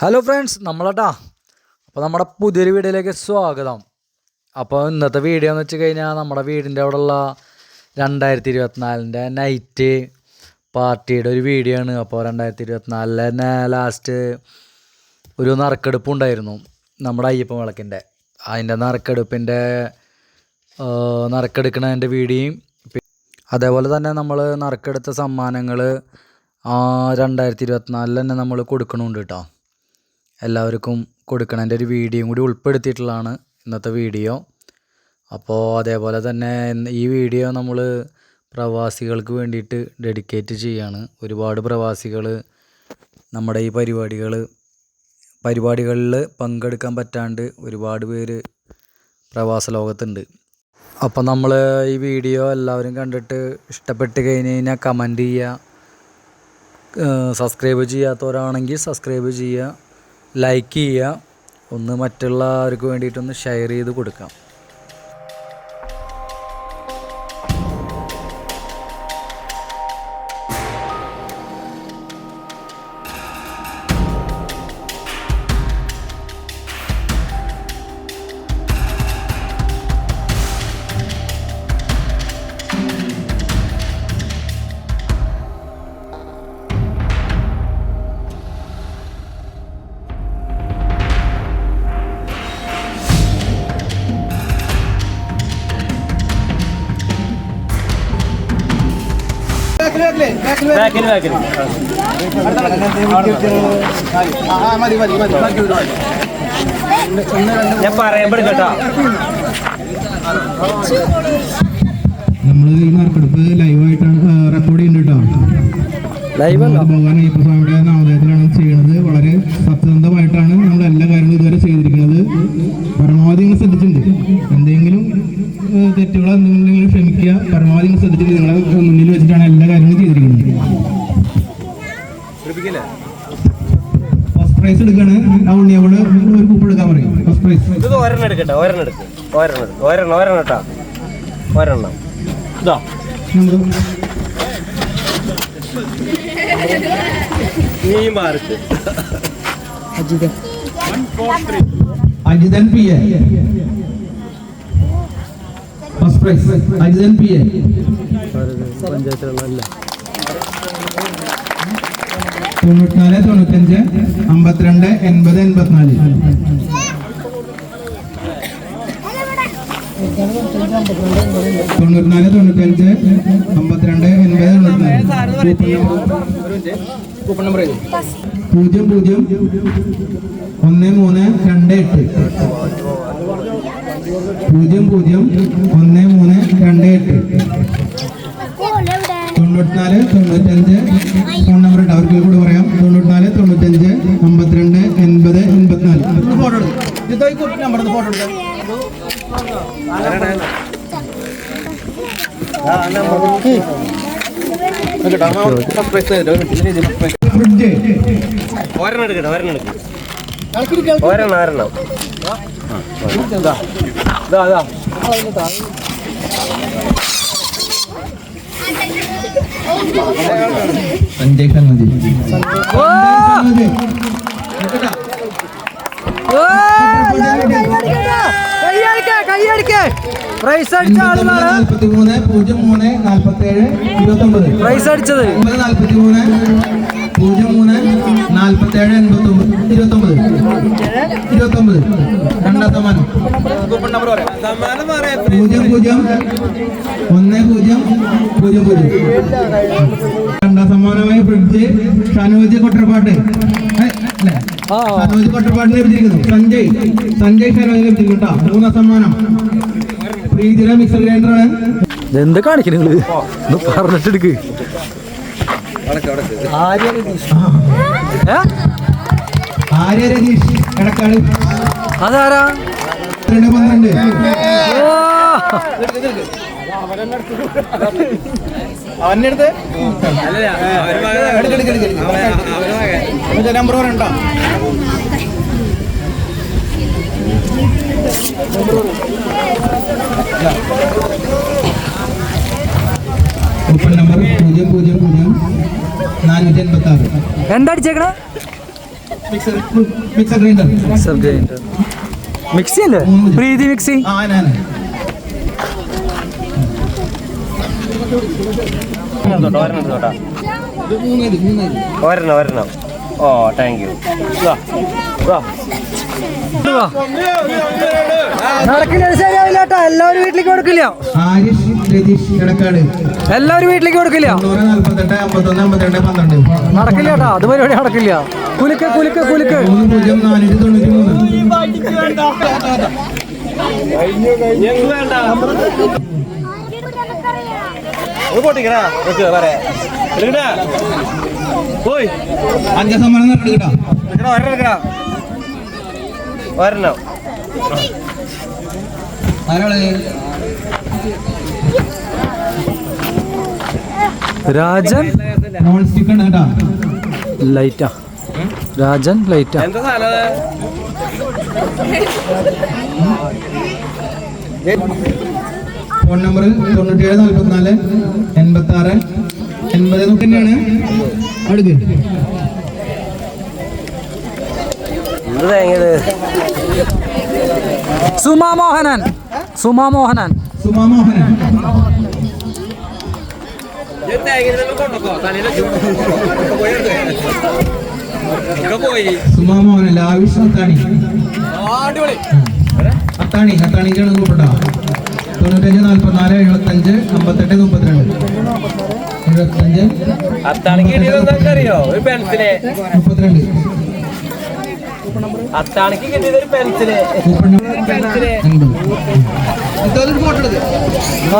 Hello friends നമ്മളട്ടാ. അപ്പോൾ നമ്മുടെ പുതിയൊരു വീഡിയോയിലേക്ക് സ്വാഗതം. അപ്പോൾ ഇന്നത്തെ വീഡിയോ എന്ന് വെച്ച് കഴിഞ്ഞാൽ നമ്മുടെ വീടിന്റെ അവിടെയുള്ള രണ്ടായിരത്തി ഇരുപത്തിനാലിന്റെ നൈറ്റ് പാർട്ടിയുടെ ഒരു വീഡിയോ ആണ്. അപ്പോൾ രണ്ടായിരത്തി ഇരുപത്തിനാലിലെ തന്നെ ലാസ്റ്റ് ഒരു നറുക്കെടുപ്പ് ഉണ്ടായിരുന്നു. നമ്മുടെ അയ്യപ്പ വിളക്കിന്റെ അതിന്റെ നറുക്കെടുപ്പിന്റെ നറുക്കെടുക്കണതിന്റെ വീഡിയോയും അതേപോലെ തന്നെ നമ്മൾ നറുക്കെടുത്ത സമ്മാനങ്ങൾ രണ്ടായിരത്തി ഇരുപത്തിനാലിൽ തന്നെ നമ്മൾ കൊടുക്കണമുണ്ട് കേട്ടോ എല്ലാവർക്കും കൊടുക്കണതിന്റെ ഒരു വീഡിയോയും കൂടി ഉൾപ്പെടുത്തിയിട്ടുള്ളതാണ് ഇന്നത്തെ വീഡിയോ. അപ്പോൾ അതേപോലെ തന്നെ ഈ വീഡിയോ നമ്മൾ പ്രവാസികൾക്ക് വേണ്ടിയിട്ട് ഡെഡിക്കേറ്റ് ചെയ്യാണ്. ഒരുപാട് പ്രവാസികൾ നമ്മുടെ ഈ പരിപാടികൾ പരിപാടികളിൽ പങ്കെടുക്കാൻ പറ്റാണ്ട് ഒരുപാട് പേര് പ്രവാസ ലോകത്തുണ്ട്. അപ്പോൾ നമ്മൾ ഈ വീഡിയോ എല്ലാവരും കണ്ടിട്ട് ഇഷ്ടപ്പെട്ട് കഴിഞ്ഞ് കഴിഞ്ഞാൽ കമന്റ് ചെയ്യുക. സബ്സ്ക്രൈബ് ചെയ്യാത്തവരാണെങ്കിൽ സബ്സ്ക്രൈബ് ചെയ്യുക. ലൈക്ക് ചെയ്യുക. ഒന്ന് മറ്റുള്ളവർക്ക് വേണ്ടിയിട്ടൊന്ന് ഷെയർ ചെയ്ത് കൊടുക്കാം. ബാക്കിൽ ബാക്കിൽ ഞാൻ പറയുമ്പോൾ കേട്ടോ. നമ്മൾ ഈ നറുക്കെടുപ്പ് ലൈവായിട്ടാണ് റെക്കോർഡ് ചെയ്യുന്നുണ്ട് കേട്ടോ. ഭഗവാൻ അയ്യപ്പസ്വാമിയുടെ നാമധേയത്തിലാണ് ചെയ്യുന്നത് വളരെ ഒരെണ്ണം ഒരെണ്ണം ഒരെണ്ണം കേട്ടോ ഒരെണ്ണം. ഇതാ. നീ mark Ajithan P A. First prize Ajithan P A. പഞ്ചായത്തിലുള്ള തൊണ്ണൂറ്റിനാല് തൊണ്ണൂറ്റഞ്ച് അമ്പത്തിരണ്ട് എൺപത് എൺപത്തിനാല്. തൊണ്ണൂറ്റിനാല് തൊണ്ണൂറ്റഞ്ച് അമ്പത്തിരണ്ട് എൺപത് പൂജ്യം പൂജ്യം ഒന്ന് മൂന്ന് രണ്ട് എട്ട് പൂജ്യം പൂജ്യം ഒന്ന് മൂന്ന് രണ്ട് എട്ട് തൊണ്ണൂറ്റിനാല് തൊണ്ണൂറ്റഞ്ച് ഫോൺ നമ്പർ ഉണ്ട് അവർക്ക് കൂടെ പറയാം തൊണ്ണൂറ്റിനാല് തൊണ്ണൂറ്റഞ്ച് അമ്പത്തിരണ്ട് എൺപത് എൺപത്തിനാല് ഫോട്ടോ നമ്പർ ഫോട്ടോ ഫ്രിഡ്ജ് ഒരെണ്ണം എടുക്കട്ടെ ഒരെണ്ണം എടുക്ക് ഒരെണ്ണം ഒരെണ്ണം ഇതാ ഇതാ ഇതാ സഞ്ജയ് പ്രൈസ് അടിച്ച ആളുകളാണ് പ്രൈസ് അടിച്ചത് ഒമ്പത് നാൽപ്പത്തി മൂന്ന് പൂജ്യം മൂന്ന് നാൽപ്പത്തി ഏഴ് എൺപത്തി ഒമ്പത് ഇരുപത്തി ഒമ്പത് ഇരുപത്തി ഒമ്പത് രണ്ടാം സമ്മാനം. പൂജ്യം പൂജ്യം. ഒന്ന് പൂജ്യം. പൂജ്യം പൂജ്യം. രണ്ടാം സമ്മാനമായി ഫ്രിഡ്ജ് ഷനോജ് ആ സനോജ് കൊട്ടപ്പാട്ടിന് ലഭിച്ചിരിക്കുന്നു സഞ്ജയ്. സഞ്ജയ് ഷനോജ് ലഭിച്ചിരിക്കുന്നു കേട്ടോ. മൂന്നാം സമ്മാനം പ്രീതിയുടെ മിക്സർ ഗ്രൈൻഡർ ആണ്. ഇതെന്ത് കാണിക്കണ നിങ്ങൾ? ഒന്ന് പറഞ്ഞിട്ടെടുക്ക്? ആര്യ രതീഷ്. എടക്കാട് അതാരാ? രണ്ട് പന്ത്രണ്ട്. ഓ! അവന്റെ അടുത്ത് നമ്പർ പറയണ്ടോ ഓപ്പൺ നമ്പർ പൂജ്യം പൂജ്യം പൂജ്യം. നാനൂറ്റി എൺപത്തി ആറ് എന്താ അടിച്ചേക്കണേ mixer mixer grinder. Sub grinder. Mixie അല്ലേ? പ്രീതി മിക്സി. ആ ഞാൻ ഒരെണ്ണം. ഒരെണ്ണം. ഓ താങ്ക് യു നടക്കില്ല ശരിയാവില്ല കേട്ടോ. എല്ലാവരും വീട്ടിലേക്ക് കൊടുക്കില്ല. ആരിഷ് രതീഷ് കിടക്കാട് എല്ലാവരും വീട്ടിലേക്ക് കൊടുക്കില്ല. നടക്കില്ല കേട്ടോ. അത് പരിപാടി നടക്കില്ല. കുലുക്ക് കുലുക്ക് കുലുക്ക്. തൊണ്ണൂറ്റി മൂന്ന് പറയാ പോയി. അഞ്ചാം സമ്മാനം ഒരെണ്ണം ഒരെണ്ണം രാജൻ? നോൺ സ്റ്റിക്ക് ഉണ്ട് കേട്ടോ ലൈറ്റാ രാജൻ ലൈറ്റാ ഫോൺ നമ്പർ തൊണ്ണൂറ്റിയേഴ് നാൽപ്പത്തിനാല് എൺപത്തി ആറ് എൺപത് തന്നെയാണ് അടുക്ക്. സുമാമോഹനൻ സുമാമോഹനൻ സുമാമോഹനൻ മോഹനൻ. സുമാ മോഹനൻ. സുമാ മോഹനൻ. സുമാ മോഹനൻ ലാവിഷ് അത്താണി. അത്താണി അത്താണിക്കാണ് നോക്കണ്ട തൊണ്ണൂറ്റഞ്ച് നാൽപ്പത്തിനാല് എഴുപത്തഞ്ച് അമ്പത്തെട്ട് മുപ്പത്തിരണ്ട്. എഴുപത്തഞ്ച് അത്താണിക്ക് കിട്ടിയത് എന്താ അറിയോ ഒരു പെൻസിൽ. മുപ്പത്തിരണ്ട്. അത്താണിക്ക് കിട്ടിയത് ഒരു പെൻസിൽ.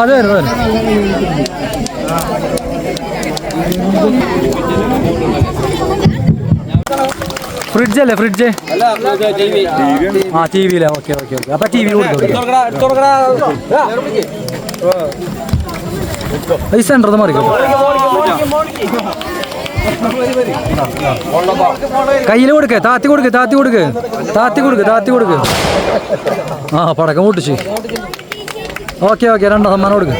അത് ഫ്രിഡ്ജ് അല്ലേ ഫ്രിഡ്ജ്? ആ ടി വിയിലെ. Okay okay okay. അപ്പൊ ടി വി കൊടുത്തു ഈ സെന്റർ മാറി കയ്യിൽ കൊടുക്ക് താത്തി കൊടുക്ക് താത്തി കൊടുക്ക്. താത്തി കൊടുക്ക് താത്തി കൊടുക്ക്. ആ പടക്കം പൊട്ടിച്ച്. ഓക്കെ ഓക്കെ രണ്ടാം സമ്മാനം കൊടുക്ക്.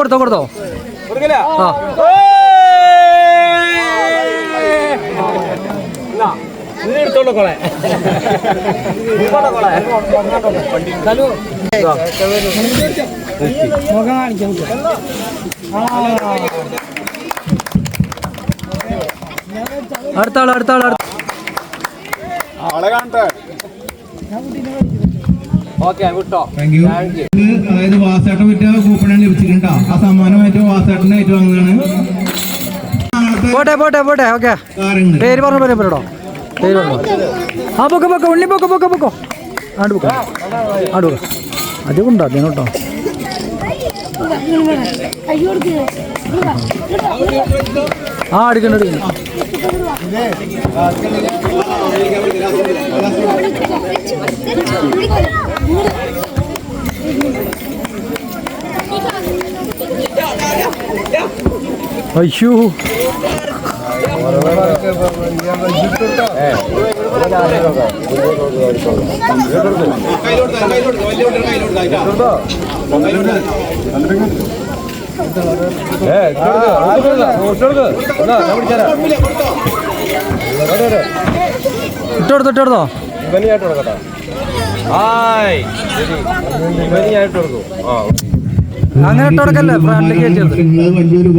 കൊടുത്തോ കൊടുത്തോ. ആ. എടുത്തോളൂ കൊളെ അടുത്ത ആൾ അടുത്ത. ആൾ അടുത്ത ഓക്കെ വിട്ടോ. താങ്ക് യു ഇത് അതായത് വാസേട്ടൻ പറ്റിയ കൂപ്പണാണ് ലഭിച്ചിട്ടുണ്ടോ ആ സമ്മാനമായിട്ട് വാസേട്ടനെ ഏറ്റവും നാളത്തെ പോട്ടെ പോട്ടെ പോട്ടെ. ഓക്കെ. പേര് പറഞ്ഞു പേര് പറ്റോ പറഞ്ഞു ആ പൊക്കെ പൊക്കെ ഉള്ളി പൊക്കെ പൊക്കെ പൊക്കോ. ആണ്ട് പൊക്കോ. ആണ്ട് പൊക്കോ. അധികം ഉണ്ടോ കേട്ടോ. ആ എടുക്കണ്ട എടുക്കണ്ട. അയ്യോ. ഇട്ടെടുത്തോ ഇട്ടെടുത്തോ. ഇവനിയായിട്ട് കൊടുക്കട്ടോ ഹായ് ഇവനിയായിട്ട് കൊടുക്കൂ ആ അങ്ങനെ ഫ്രണ്ടിലേക്ക് വലിയൊരു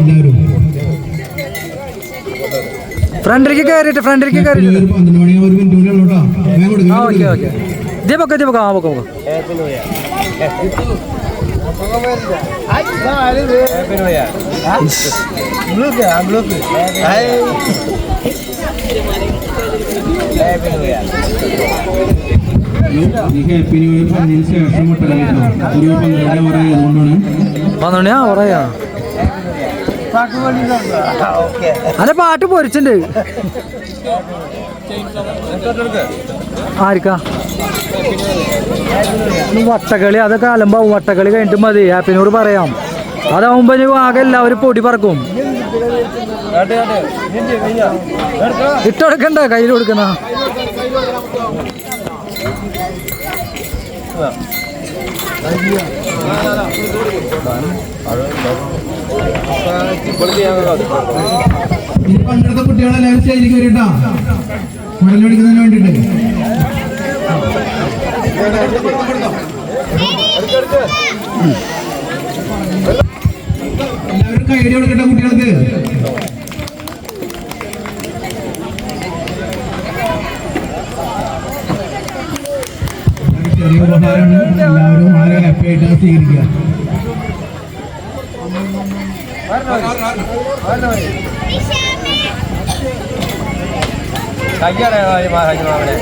എല്ലാവരും? ഫ്രണ്ടിലേക്ക് കയറിയിട്ട് ഫ്രണ്ടിലേക്ക് കയറിയിട്ട്. ആ ഓക്കെ. ഓക്കെ. ഇതേ പൊക്കെ ഇതേ പൊക്കെ. ആ പൊക്കെ പൊക്കെ. പന്ത്രണ്ട് പറയാ അല്ല പാട്ട് പൊരിച്ചിട്ടുണ്ട്. ആർക്കാ? വട്ടക്കളി അതൊക്കെ അലമ്പാവും. വട്ടക്കളി കഴിഞ്ഞിട്ട് മതി. ആപ്പിനോട് പറയാം. അതാവുമ്പോ ആകെ എല്ലാവരും പൊടി പറക്കും. ഇട്ടെടുക്കണ്ട കയ്യിൽ കൊടുക്കുന്ന ഇതിൽ പങ്കെടുത്ത കുട്ടികളെല്ലാവരും സ്റ്റേജിലേക്ക് വരട്ടാ മെഡൽ മേടിക്കുന്നതിന് വേണ്ടിയിട്ട്. എല്ലാവരും കൈയടി കൊടുക്കട്ടെ കുട്ടികൾക്ക്. ചെറിയ ഉപഹാരമാണ് എല്ലാവരും വളരെ ഹാപ്പി ആയിട്ട് സ്വീകരിക്കുക കയ്യടേ മാവനെ